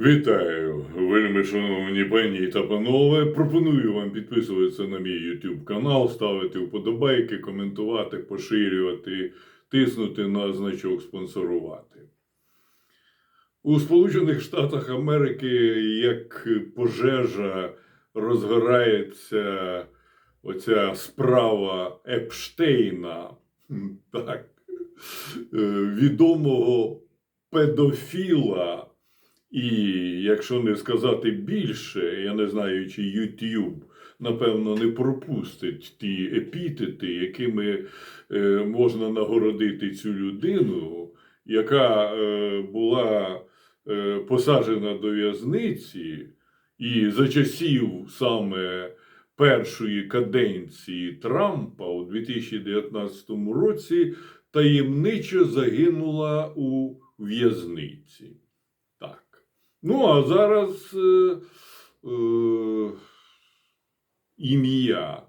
Вітаю, вельми шановні пані та панове. Пропоную вам підписуватися на мій YouTube канал, ставити вподобайки, коментувати, поширювати, тиснути на значок спонсорувати. У Сполучених Штатах Америки як пожежа розгорається оця справа Епштейна, так, е, відомого педофіла. І якщо не сказати більше, я не знаю, чи YouTube, напевно, не пропустить ті епітети, якими е, можна нагородити цю людину, яка е, була е, посаджена до в'язниці, і за часів саме першої каденції Трампа у 2019 році таємничо загинула у в'язниці. Ну, а зараз е, е, ім'я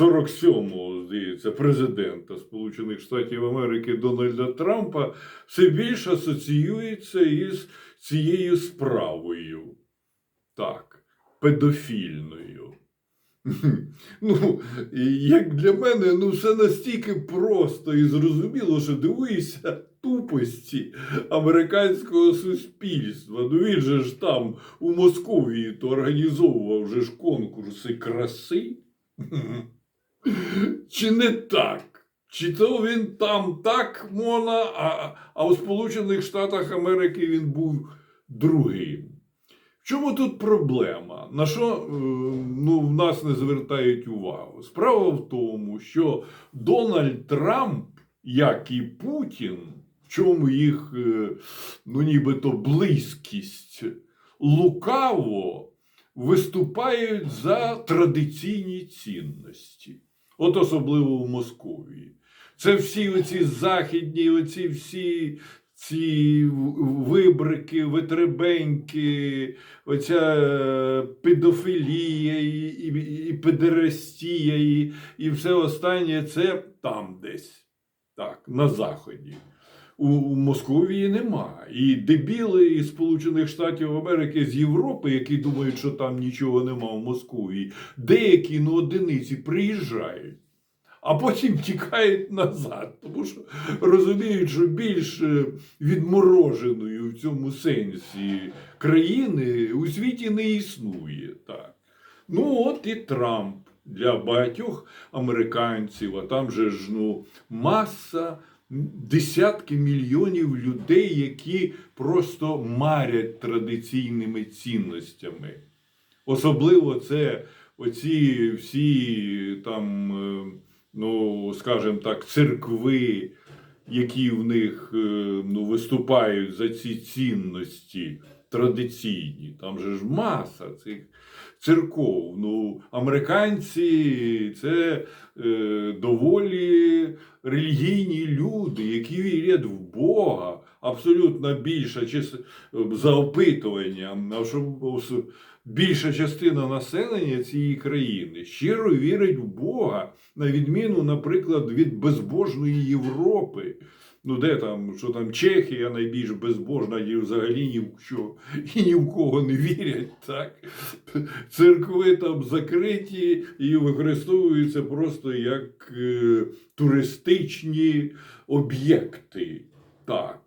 47-го, здається, президента Сполучених Штатів Америки Дональда Трампа все більше асоціюється із цією справою. Так, педофільною. Ну, як для мене, ну все настільки просто і зрозуміло, що дивуюся тупості американського суспільства. Ну він же ж там у Московії то організовував же ж конкурси краси. Чи не так? Чи то він там так можна, а, а у Сполучених Штатах Америки він був другим. В чому тут проблема? На що е, ну, в нас не звертають увагу? Справа в тому, що Дональд Трамп, як і Путін, в чому їх е, ну, нібито близькість, лукаво виступають за традиційні цінності. От особливо в Московії. Це всі оці західні, оці всі ці вибрики, витребеньки, оця е, педофілія, і, і, і педерастія, і, і все останнє це там десь, так, на Заході. У, Московії нема. І дебіли із Сполучених Штатів Америки з Європи, які думають, що там нічого нема в Московії, деякі ну, одиниці приїжджають а потім тікають назад, тому що розуміють, що більш е, відмороженою в цьому сенсі країни у світі не існує. Так. Ну, от і Трамп для багатьох американців, а там же ж ну, маса. Десятки мільйонів людей, які просто марять традиційними цінностями. Особливо це оці всі там е, ну, скажімо так, церкви, які в них е, ну, виступають за ці цінності традиційні. Там же ж маса цих церков. Ну, Американці це е, доволі релігійні люди, які вірять в Бога. Абсолютно більша за опитуванням, що більша частина населення цієї країни щиро вірить в Бога, на відміну, наприклад, від безбожної Європи. Ну, де там, що там Чехія найбільш безбожна, і взагалі ні в що і ні в кого не вірять. так? Церкви там закриті і використовуються просто як е, туристичні об'єкти. Так.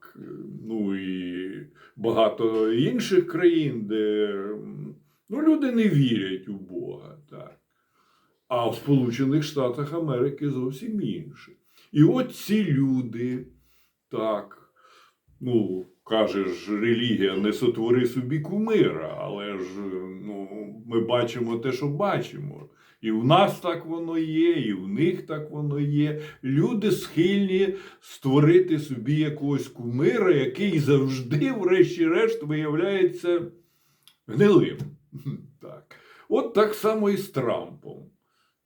Ну і багато інших країн, де Ну, люди не вірять у Бога. так. А в Сполучених Штатах Америки зовсім інше. І от ці люди, так, ну, каже ж, релігія не сотвори собі кумира, але ж ну, ми бачимо те, що бачимо. І в нас так воно є, і в них так воно є. Люди схильні створити собі якогось кумира, який завжди, врешті-решт, виявляється гнилим. Так. От так само і з Трампом.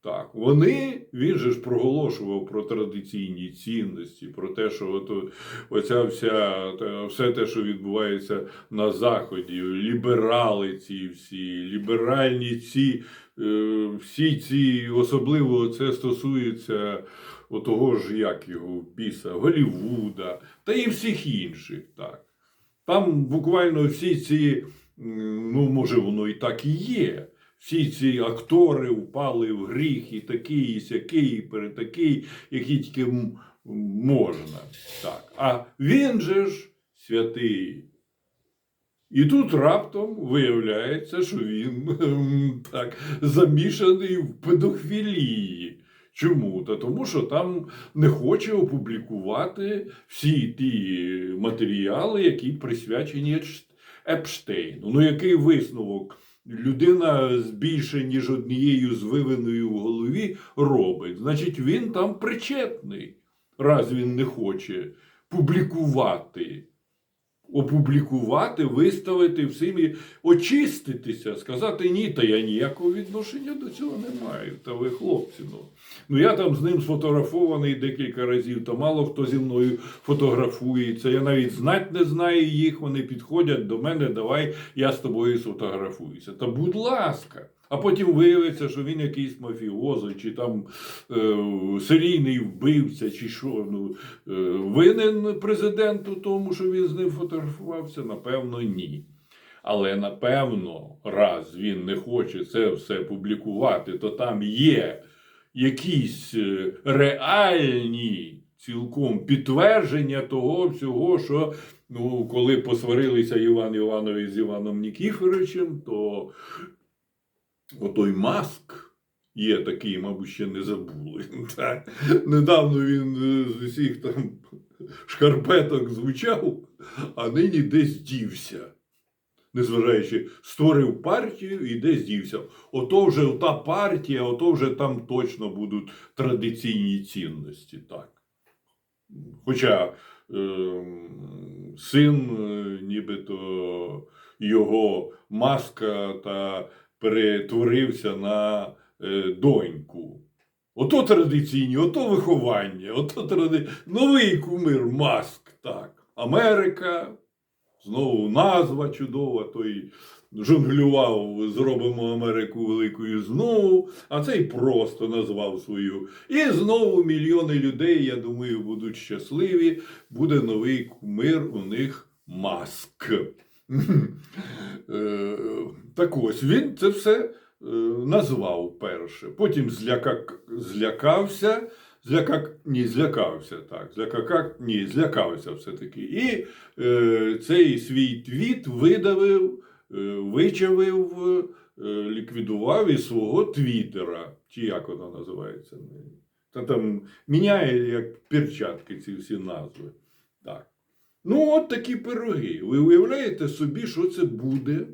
Так, вони, він же ж проголошував про традиційні цінності, про те, що от, оця вся, все те, що відбувається на Заході, ліберали ці всі, ліберальні ці, всі ці, особливо це стосується того ж, як його біса, Голівуда та і всіх інших. так. Там буквально всі ці, ну, може, воно і так і є. Всі ці актори впали в гріх, і такий, і сякий, і перетакий, який тільки можна. Так. А він же ж святий. І тут раптом виявляється, що він ем, так замішаний в педофілії. Чому? Та тому, що там не хоче опублікувати всі ті матеріали, які присвячені Епштейну. Ну, який висновок людина з більше, ніж однією звивиною в голові робить? Значить, він там причетний, раз він не хоче публікувати опублікувати, виставити всім і очиститися, сказати ні, та я ніякого відношення до цього не маю. Та ви хлопці. Ну, ну я там з ним сфотографований декілька разів, та мало хто зі мною фотографується. Я навіть знать не знаю їх. Вони підходять до мене, давай я з тобою сфотографуюся. Та будь ласка. А потім виявиться, що він якийсь мафіозо, чи там е, серійний вбивця, чи що. Ну, Е, Винен президент у тому, що він з ним фотографувався? Напевно, ні. Але напевно, раз він не хоче це все публікувати, то там є якісь е, реальні цілком підтвердження того всього, що ну, коли посварилися Іван Іванович з Іваном Нікіфоровичем, то отой маск. Є такий, мабуть, ще не забули. Так. Недавно він е, з усіх там шкарпеток звучав, а нині десь дівся. Незважаючи, створив партію і десь дівся. Ото вже та партія, ото вже там точно будуть традиційні цінності. Так. Хоча е, син, нібито його маска та перетворився на е, доньку. Ото традиційні, ото виховання, ото тради... новий кумир Маск. Так. Америка, знову назва чудова, той жонглював, зробимо Америку великою знову, а цей просто назвав свою. І знову мільйони людей, я думаю, будуть щасливі. Буде новий кумир у них Маск. Так ось він це все е, назвав перше. Потім зляка... злякався. Зляка... Ні, злякався, так. Злякака... Ні, злякався все-таки. І е, цей свій твіт видавив, е, вичавив, е, ліквідував із свого твіттера. Чи як воно називається? Та там міняє як перчатки ці всі назви. Так. Ну, от такі пироги. Ви уявляєте собі, що це буде,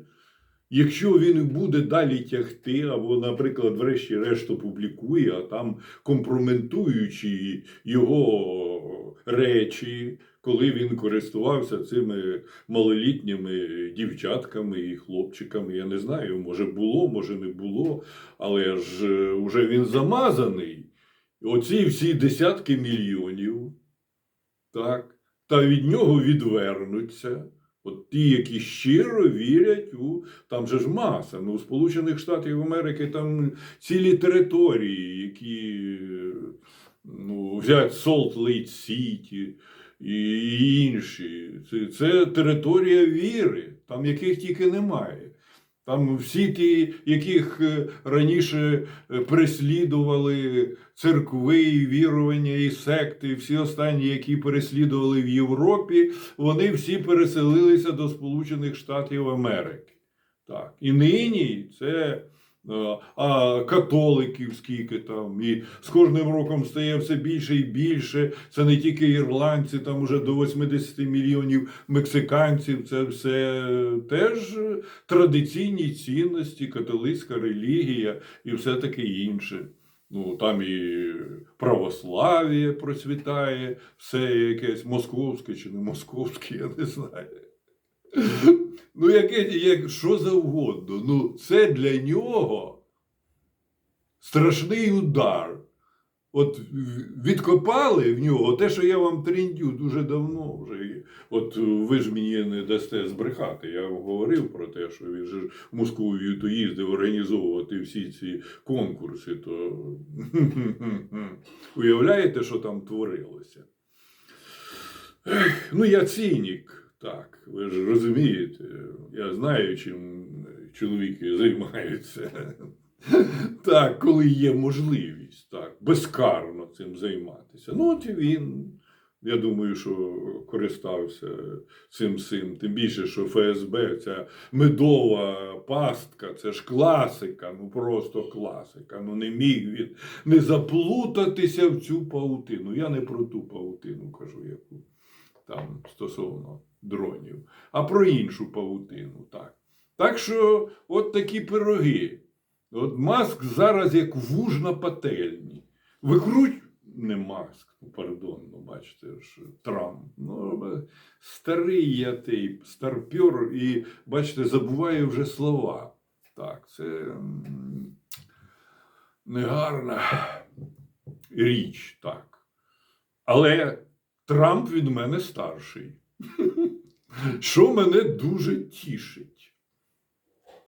якщо він буде далі тягти, або, наприклад, врешті-решт опублікує, а там компрометуючи його речі, коли він користувався цими малолітніми дівчатками і хлопчиками. Я не знаю, може було, може не було, але ж е, вже він замазаний. Оці всі десятки мільйонів, так, та від нього відвернуться. От ті, які щиро вірять у там же ж маса. Ну, у Сполучених Штатів Америки там цілі території, які ну, взять Солт Лейт Сіті і інші. Це, це територія віри, там яких тільки немає. Там всі ті, яких е, раніше е, переслідували церкви, вірування і секти, всі останні, які переслідували в Європі, вони всі переселилися до Сполучених Штатів Америки. Так. І нині це а католиків скільки там, і з кожним роком стає все більше і більше. Це не тільки ірландці, там уже до 80 мільйонів мексиканців. Це все теж традиційні цінності, католицька релігія і все таке інше. Ну, там і православ'я процвітає, все якесь московське чи не московське, я не знаю. Ну, яке, як, що завгодно. Ну, це для нього страшний удар. От відкопали в нього те, що я вам трендю дуже давно вже. От ви ж мені не дасте збрехати. Я вам говорив про те, що він же в Московію то їздив організовувати всі ці конкурси. То уявляєте, що там творилося? Ну, я цинік. Так, ви ж розумієте, я знаю, чим чоловіки займаються. Так, коли є можливість, так, безкарно цим займатися. Ну, от він, я думаю, що користався цим всім. Тим більше, що ФСБ, ця медова пастка, це ж класика, ну просто класика. Ну не міг він не заплутатися в цю паутину. Я не про ту паутину кажу, яку там стосовно дронів, а про іншу павутину. Так, так що от такі пироги. От Маск зараз як вуж на пательні. Викруть не Маск, пардон, ну бачите ж, Трамп. Ну, е, старий я той старпьор, і бачите, забуває вже слова. Так, це негарна річ, так. Але Трамп від мене старший. Що мене дуже тішить.